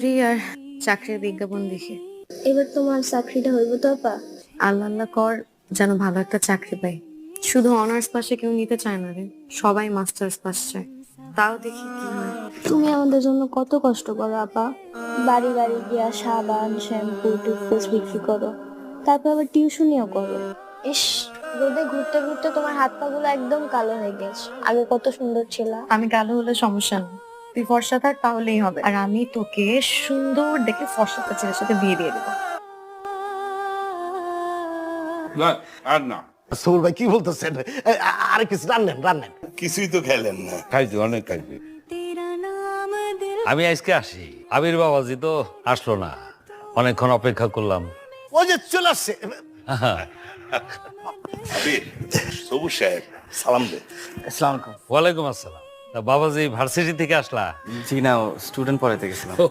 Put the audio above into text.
Free আর চাকরির বিজ্ঞাপন দেখে। এবার তোমার চাকরিটা হইব তো আপা। আল্লাহ আল্লাহ কর যেন ভালো একটা চাকরি পাই। শুধু অনার্স পাশে কেউ নিতে চায় না রে সবাই মাস্টার্স পাস চায়। তাও দেখি কি হয়। তুমি আমাদের জন্য কত কষ্ট করো আপা। বাড়ি বাড়ি গিয়া সাবান শ্যাম্পু টুথপেস্ট বিক্রি করো। তারপর আবার টিউশনিও করো। ইস রোদে ঘুরতে ঘুরতে তোমার হাত পা গুলো একদম কালো হয়ে গেছে। আগে কত সুন্দর ছিল। আমি কালো হলে সমস্যা নেই। তুই ফর্সা থাক তাহলেই হবে। আর আমি তোকে সুন্দর দেখে ফর্সা ছেলের সাথে বিয়ে দিয়ে দেবো। না আর না। ভাই কি বলতেছেন? আর কিছু রান্নেন রান্নেন কিছুই তো খেলেন না। খাইছি অনেক খাইছি। আমি আজকে আসি। আবির বাবাজি তো আসলো না। অনেকক্ষণ অপেক্ষা করলাম। ওই যে চলে আসছে। আবির সবুজ সাহেব সালাম দে। আসসালামু আলাইকুম। ওয়ালাইকুম আসসালাম। তা বাবাজি ভার্সিটি থেকে আসলা? জি না স্টুডেন্ট পড়াইতে গেছিলাম।